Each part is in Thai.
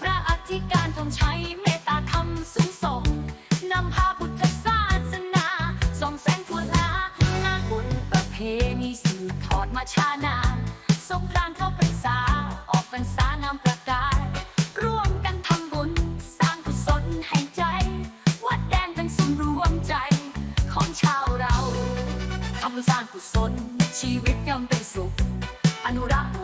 พระอธิการทรงใช้เมตตาธรรมสูงส่งนำพาพุทธศาสนาส่องแสงทั่ลากุญประเพณีสืบทอดมาช้านานสงกรานเข้าพรรษาออกพรรษานำประกาศ ร่วมกันทำบุญ สร้างกุศลให้ใจ วัดแดงเป็นศูนย์วมใจ ของชาวเราทำกุศลกุศลชีวิตยังเป็นสุข อนุรักษ์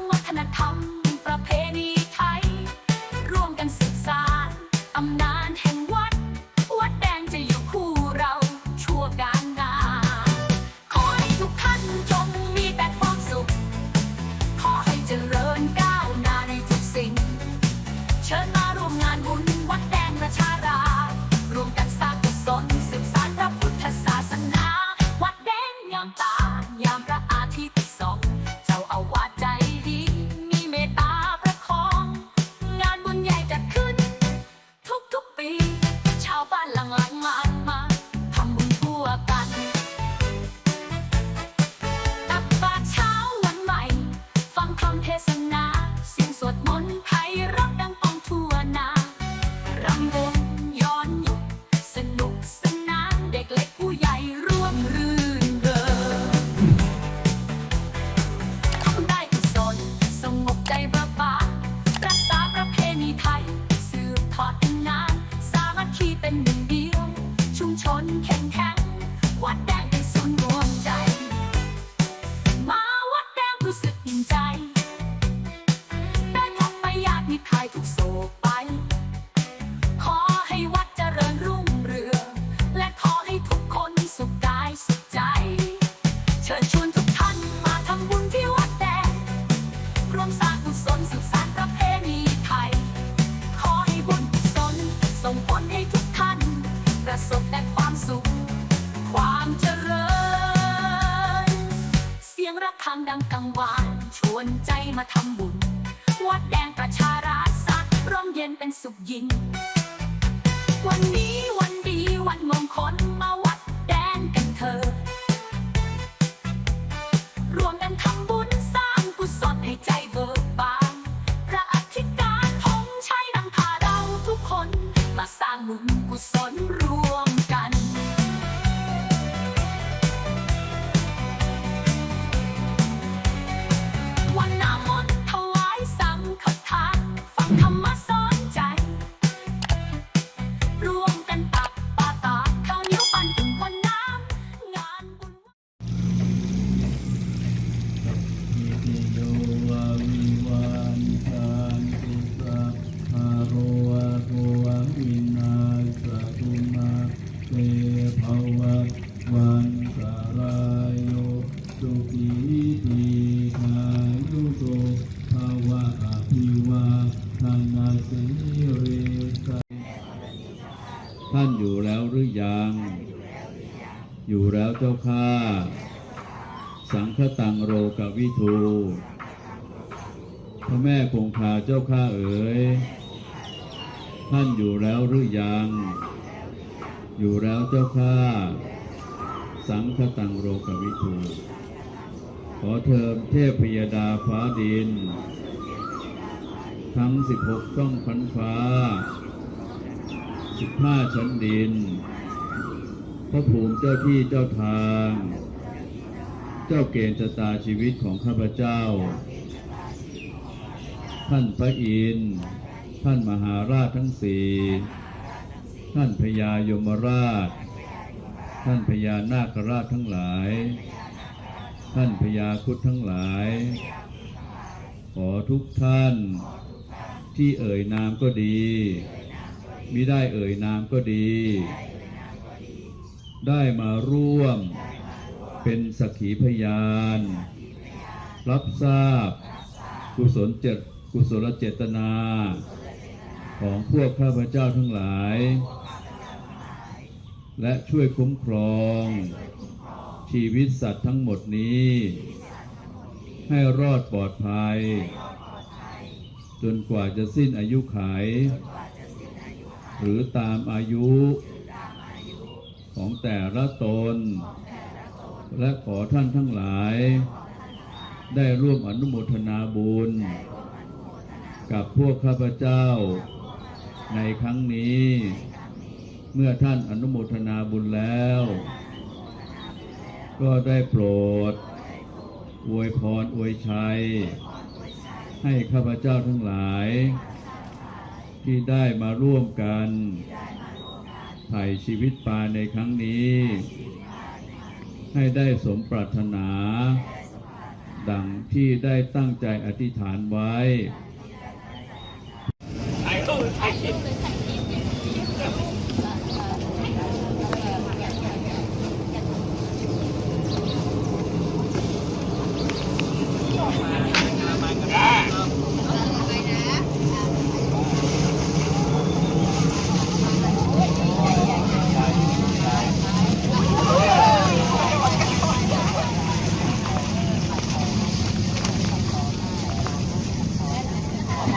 สียงระฆังดังกังวานชวนใจมาทำบุญ วัดแดงประชาราษฎร์ร่มเย็นเป็นสุขยิ่งวันนี้วันดีวันมงคลมาวัดแดงกันเถอะรวมกันทำบุญสร้างกุศลให้ใจเบิกบานพระอธิการธงชัยนำพาเราทุกคน มาสร้างบุญกุศล ท่านอยู่แล้วหรือยัง อยู่แล้วเจ้าข้า สังฆตังโรกวิทูพระแม่คงคาเจ้าข้าเอ๋ย ท่านอยู่แล้วหรือยัง อยู่แล้วเจ้าข้า สังฆตังโรกวิทูขอเทิมเทพพยดาฟ้าดิน ทั้งสิบหกช่องพันฟ้าสิบห้าชั้นดิน พระภูมิเจ้าที่เจ้าทาง เจ้าเกณฑ์ชะตาชีวิตของข้าพเจ้า ท่านพระอินทร์ท่านมหาราชทั้งสี่ท่านพญายมราช ท่านพญานาคราชทั้งหลาย ท่านพญาคุดทั้งหลาย ขอทุกท่านที่เอ่ยนามก็ดีมิได้เอ่ยนามก็ดี ได้มาร่วมเป็นสักขีพยาน รับทราบกุศลเจตกุศลเจตนา ของพวกข้าพเจ้าทั้งหลาย และช่วยคุ้มครอง ชีวิตสัตว์ทั้งหมดนี้ ให้รอดปลอดภัย จนกว่าจะสิ้นอายุไขหรือตามอายุ ของแต่ละตน และขอท่านทั้งหลาย ได้ร่วมอนุโมทนาบุญ กับพวกข้าพเจ้าในครั้งนี้ เมื่อท่านอนุโมทนาบุญแล้ว ก็ได้โปรด อวยพรอวยชัย ให้ข้าพเจ้าทั้งหลาย ที่ได้มาร่วมกันไถ่ชีวิตปลาในครั้งนี้ ให้ได้สมปรารถนา ดังที่ได้ตั้งใจอธิษฐานไว้ มี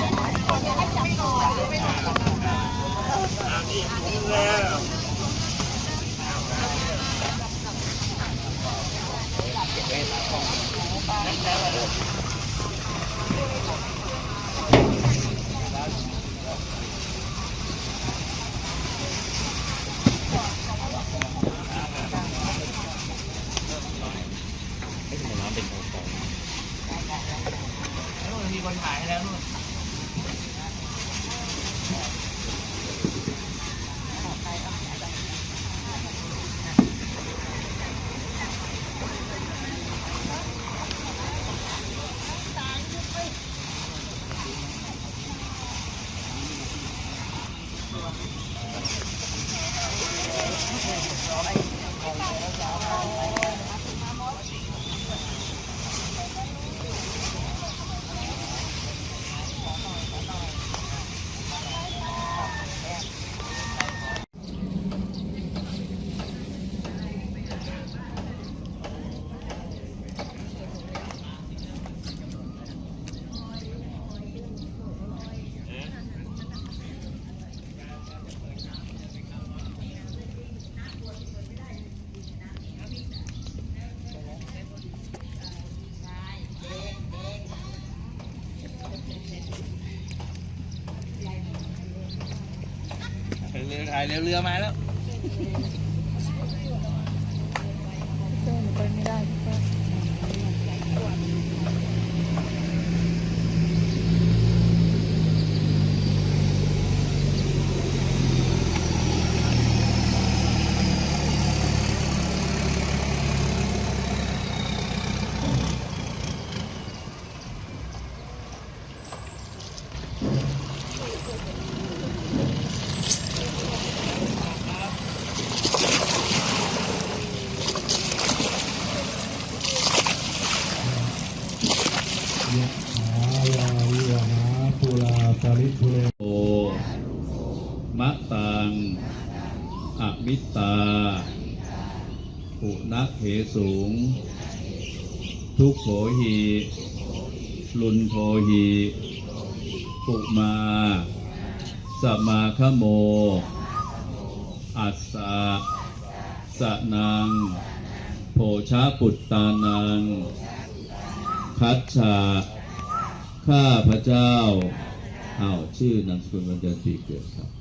ถ่ายเรือเรือมาแล้วไปไม่ได้ก็ ยะหาวาวิวหาปุราปริปุเรโอมะตังอ มิตาปุณะเถสูง ทุกโขหีลุนโทหีปุมาสมาคโม อัสสะสะนังโภชาปุตตานังคัจฉาข้าพระเจ้าอ้าวชื่อนามสกุลวันเดือนปีเกิดครับ